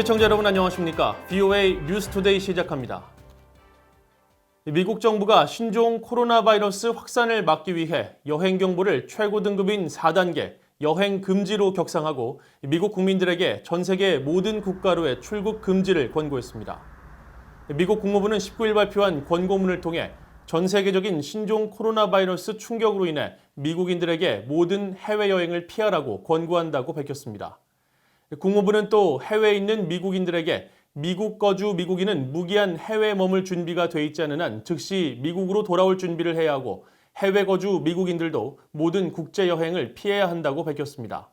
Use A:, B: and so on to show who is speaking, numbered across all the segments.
A: 시청자 여러분 안녕하십니까? VOA 뉴스투데이 시작합니다. 미국 정부가 신종 코로나 바이러스 확산을 막기 위해 여행 경보를 최고 등급인 4단계 여행 금지로 격상하고 미국 국민들에게 전 세계 모든 국가로의 출국 금지를 권고했습니다. 미국 국무부는 19일 발표한 권고문을 통해 전 세계적인 신종 코로나 바이러스 충격으로 인해 미국인들에게 모든 해외여행을 피하라고 권고한다고 밝혔습니다. 국무부는 또 해외에 있는 미국인들에게 미국 거주 미국인은 무기한 해외 머물 준비가 돼 있지 않은 한 즉시 미국으로 돌아올 준비를 해야 하고 해외 거주 미국인들도 모든 국제 여행을 피해야 한다고 밝혔습니다.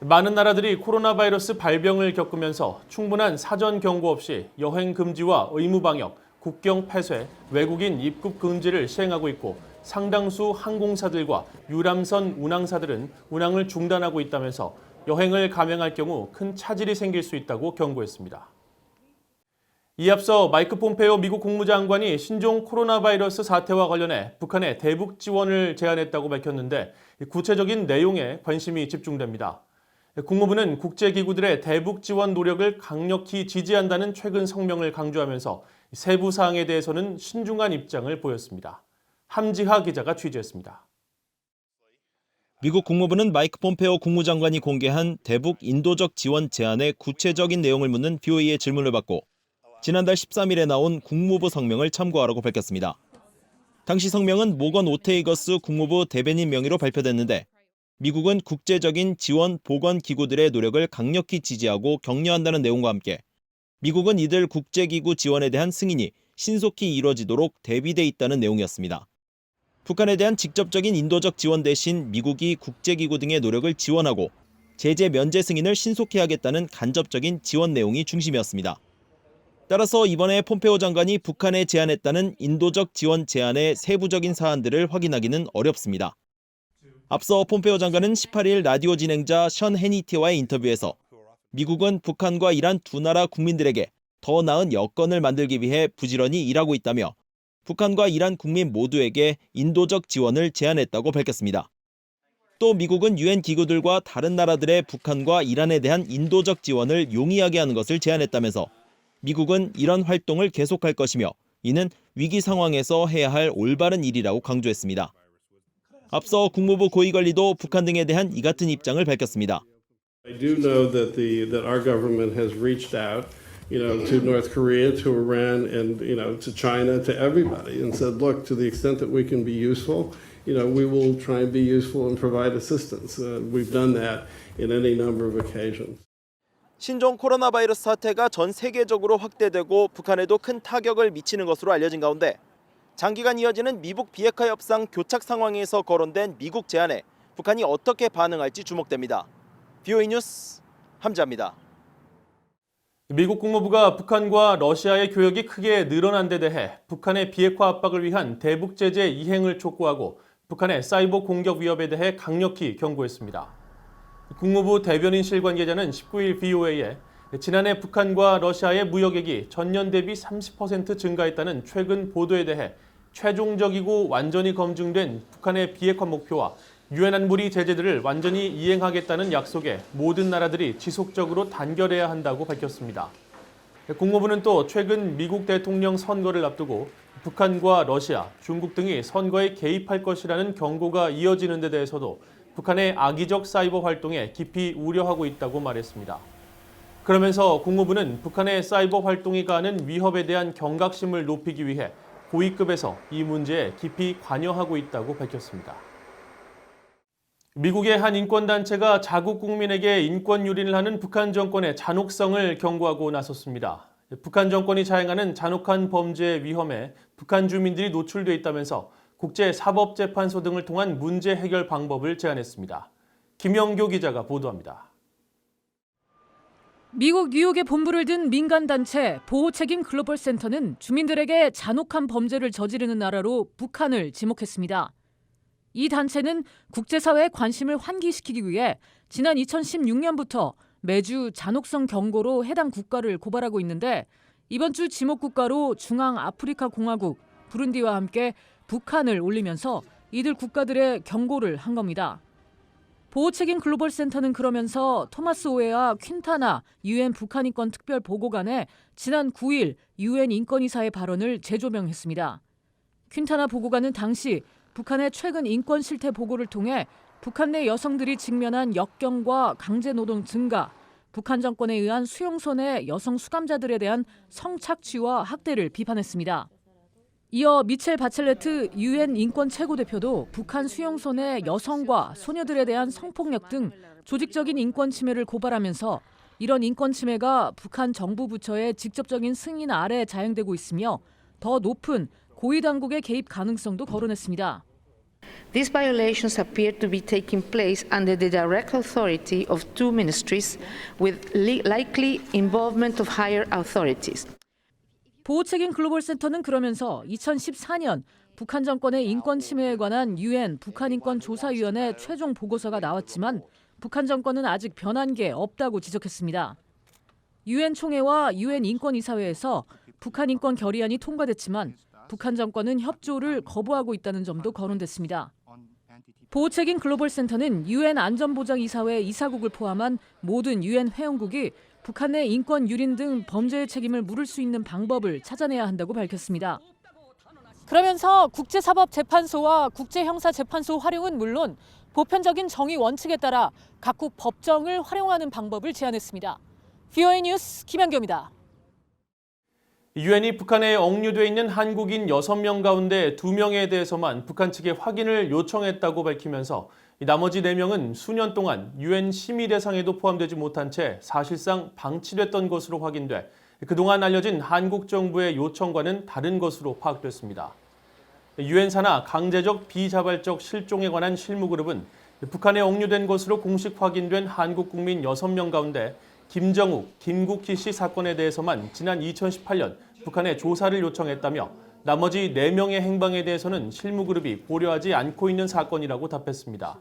A: 많은 나라들이 코로나 바이러스 발병을 겪으면서 충분한 사전 경고 없이 여행 금지와 의무 방역, 국경 폐쇄, 외국인 입국 금지를 시행하고 있고 상당수 항공사들과 유람선 운항사들은 운항을 중단하고 있다면서 여행을 감행할 경우 큰 차질이 생길 수 있다고 경고했습니다. 이 앞서 마이크 폼페오 미국 국무장관이 신종 코로나 바이러스 사태와 관련해 북한에 대북 지원을 제안했다고 밝혔는데 구체적인 내용에 관심이 집중됩니다. 국무부는 국제기구들의 대북 지원 노력을 강력히 지지한다는 최근 성명을 강조하면서 세부 사항에 대해서는 신중한 입장을 보였습니다. 함지하 기자가 취재했습니다.
B: 미국 국무부는 마이크 폼페오 국무장관이 공개한 대북 인도적 지원 제안의 구체적인 내용을 묻는 BOA의 질문을 받고 지난달 13일에 나온 국무부 성명을 참고하라고 밝혔습니다. 당시 성명은 모건 오테이거스 국무부 대변인 명의로 발표됐는데 미국은 국제적인 지원 보건 기구들의 노력을 강력히 지지하고 격려한다는 내용과 함께 미국은 이들 국제기구 지원에 대한 승인이 신속히 이뤄지도록 대비돼 있다는 내용이었습니다. 북한에 대한 직접적인 인도적 지원 대신 미국이 국제기구 등의 노력을 지원하고 제재 면제 승인을 신속히 하겠다는 간접적인 지원 내용이 중심이었습니다. 따라서 이번에 폼페오 장관이 북한에 제안했다는 인도적 지원 제안의 세부적인 사안들을 확인하기는 어렵습니다. 앞서 폼페오 장관은 18일 라디오 진행자 션 해니티와의 인터뷰에서 미국은 북한과 이란 두 나라 국민들에게 더 나은 여건을 만들기 위해 부지런히 일하고 있다며 북한과 이란 국민 모두에게 인도적 지원을 제안했다고 밝혔습니다. 또 미국은 유엔 기구들과 다른 나라들의 북한과 이란에 대한 인도적 지원을 용이하게 하는 것을 제안했다면서 미국은 이런 활동을 계속할 것이며 이는 위기 상황에서 해야 할 올바른 일이라고 강조했습니다. 앞서 국무부 고위관리도 북한 등에 대한 이 같은 입장을 밝혔습니다.
C: I do know that the that our government has reached out, you know, to North Korea, to Iran, and you know, to China, to everybody, and said, look, to the extent that we can be useful, you know, we will try and be useful and provide assistance. Uh, we've done that in any number of occasions.
B: 신종 코로나 바이러스 사태가 전 세계적으로 확대되고 북한에도 큰 타격을 미치는 것으로 알려진 가운데 장기간 이어지는 미북 비핵화 협상 교착 상황에서 거론된 미국 제안에 북한이 어떻게 반응할지 주목됩니다. BOE 뉴스 함자입니다.
A: 미국 국무부가 북한과 러시아의 교역이 크게 늘어난 데 대해 북한의 비핵화 압박을 위한 대북 제재 이행을 촉구하고 북한의 사이버 공격 위협에 대해 강력히 경고했습니다. 국무부 대변인실 관계자는 19일 BOA에 지난해 북한과 러시아의 무역액이 전년 대비 30% 증가했다는 최근 보도에 대해 최종적이고 완전히 검증된 북한의 비핵화 목표와 유엔 안보리 제재들을 완전히 이행하겠다는 약속에 모든 나라들이 지속적으로 단결해야 한다고 밝혔습니다. 국무부는 또 최근 미국 대통령 선거를 앞두고 북한과 러시아, 중국 등이 선거에 개입할 것이라는 경고가 이어지는 데 대해서도 북한의 악의적 사이버 활동에 깊이 우려하고 있다고 말했습니다. 그러면서 국무부는 북한의 사이버 활동이 가하는 위협에 대한 경각심을 높이기 위해 고위급에서 이 문제에 깊이 관여하고 있다고 밝혔습니다. 미국의 한 인권단체가 자국 국민에게 인권 유린을 하는 북한 정권의 잔혹성을 경고하고 나섰습니다. 북한 정권이 자행하는 잔혹한 범죄의 위험에 북한 주민들이 노출돼 있다면서 국제사법재판소 등을 통한 문제 해결 방법을 제안했습니다. 김영교 기자가 보도합니다.
D: 미국 뉴욕에 본부를 둔 민간단체 보호책임 글로벌 센터는 주민들에게 잔혹한 범죄를 저지르는 나라로 북한을 지목했습니다. 이 단체는 국제사회의 관심을 환기시키기 위해 지난 2016년부터 매주 잔혹성 경고로 해당 국가를 고발하고 있는데 이번 주 지목 국가로 중앙 아프리카 공화국, 부룬디와 함께 북한을 올리면서 이들 국가들의 경고를 한 겁니다. 보호책임 글로벌 센터는 그러면서 토마스 오웨와 퀸타나 유엔 북한 인권 특별 보고관의 지난 9일 유엔 인권이사의 발언을 재조명했습니다. 퀸타나 보고관은 당시 북한의 최근 인권 실태 보고를 통해 북한 내 여성들이 직면한 역경과 강제 노동 증가, 북한 정권에 의한 수용소 내 여성 수감자들에 대한 성착취와 학대를 비판했습니다. 이어 미첼 바첼레트 유엔 인권 최고대표도 북한 수용소 내 여성과 소녀들에 대한 성폭력 등 조직적인 인권 침해를 고발하면서 이런 인권 침해가 북한 정부 부처의 직접적인 승인 아래 자행되고 있으며 더 높은 고위 당국의 개입 가능성도 거론했습니다.
E: These violations appear to be taking place under the direct authority of two ministries with li- likely involvement of higher authorities.
D: 보호책임 글로벌 센터는 그러면서 2014년 북한 정권의 인권 침해에 관한 유엔 북한 인권 조사위원회 최종 보고서가 나왔지만 북한 정권은 아직 변한 게 없다고 지적했습니다. 유엔 총회와 유엔 인권 이사회에서 북한 인권 결의안이 통과됐지만 북한 정권은 협조를 거부하고 있다는 점도 거론됐습니다. 보호책임 글로벌 센터는 유엔 안전보장이사회 이사국을 포함한 모든 유엔 회원국이 북한 내 인권 유린 등 범죄의 책임을 물을 수 있는 방법을 찾아내야 한다고 밝혔습니다. 그러면서 국제사법재판소와 국제형사재판소 활용은 물론 보편적인 정의 원칙에 따라 각국 법정을 활용하는 방법을 제안했습니다. VOA 뉴스 김현경입니다.
A: 유엔이 북한에 억류돼 있는 한국인 6명 가운데 2명에 대해서만 북한 측에 확인을 요청했다고 밝히면서 이 나머지 4명은 수년 동안 유엔 심의 대상에도 포함되지 못한 채 사실상 방치됐던 것으로 확인돼 그동안 알려진 한국 정부의 요청과는 다른 것으로 파악됐습니다. 유엔 산하 강제적 비자발적 실종에 관한 실무그룹은 북한에 억류된 것으로 공식 확인된 한국 국민 6명 가운데 김정욱, 김국희 씨 사건에 대해서만 지난 2018년 북한에 조사를 요청했다며 나머지 4명의 행방에 대해서는 실무그룹이 고려하지 않고 있는 사건이라고 답했습니다.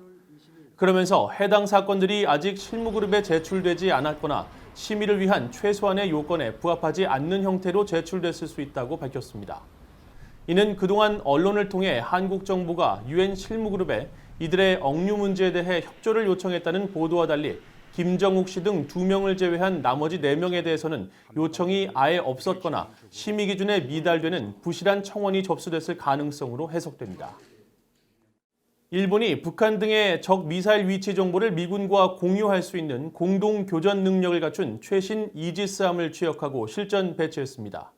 A: 그러면서 해당 사건들이 아직 실무그룹에 제출되지 않았거나 심의를 위한 최소한의 요건에 부합하지 않는 형태로 제출됐을 수 있다고 밝혔습니다. 이는 그동안 언론을 통해 한국 정부가 유엔 실무그룹에 이들의 억류 문제에 대해 협조를 요청했다는 보도와 달리 김정욱 씨등두 명을 제외한 나머지 네 명에 대해서는 요청이 아예 없었거나 심의 기준에 미달되는 부실한 청원이 접수됐을 가능성으로 해석됩니다. 일본이 북한 등의 적 미사일 위치 정보를 미군과 공유할 수 있는 공동 교전 능력을 갖춘 최신 이지스함을 취역하고 실전 배치했습니다.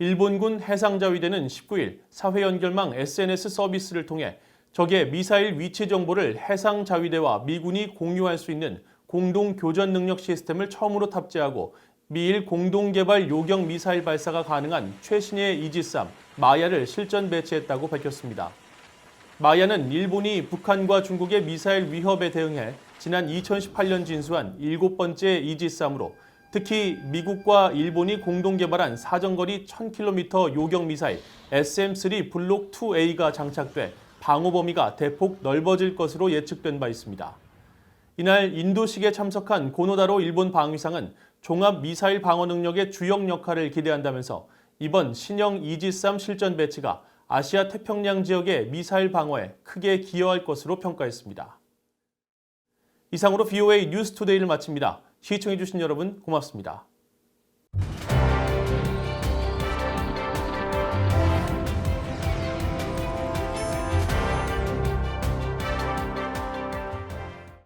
A: 일본군 해상자위대는 19일 사회 연결망 SNS 서비스를 통해 적의 미사일 위치 정보를 해상자위대와 미군이 공유할 수 있는 공동 교전 능력 시스템을 처음으로 탑재하고 미일 공동 개발 요격 미사일 발사가 가능한 최신의 이지스함 마야를 실전 배치했다고 밝혔습니다. 마야는 일본이 북한과 중국의 미사일 위협에 대응해 지난 2018년 진수한 일곱 번째 이지스함으로 특히 미국과 일본이 공동 개발한 사정거리 1000km 요격 미사일 SM-3 블록 2A가 장착돼 방어 범위가 대폭 넓어질 것으로 예측된 바 있습니다. 이날 인도식에 참석한 고노다로 일본 방위상은 종합 미사일 방어 능력의 주역 역할을 기대한다면서 이번 신형 이지스함 실전 배치가 아시아 태평양 지역의 미사일 방어에 크게 기여할 것으로 평가했습니다. 이상으로 VOA 뉴스투데이를 마칩니다. 시청해주신 여러분 고맙습니다.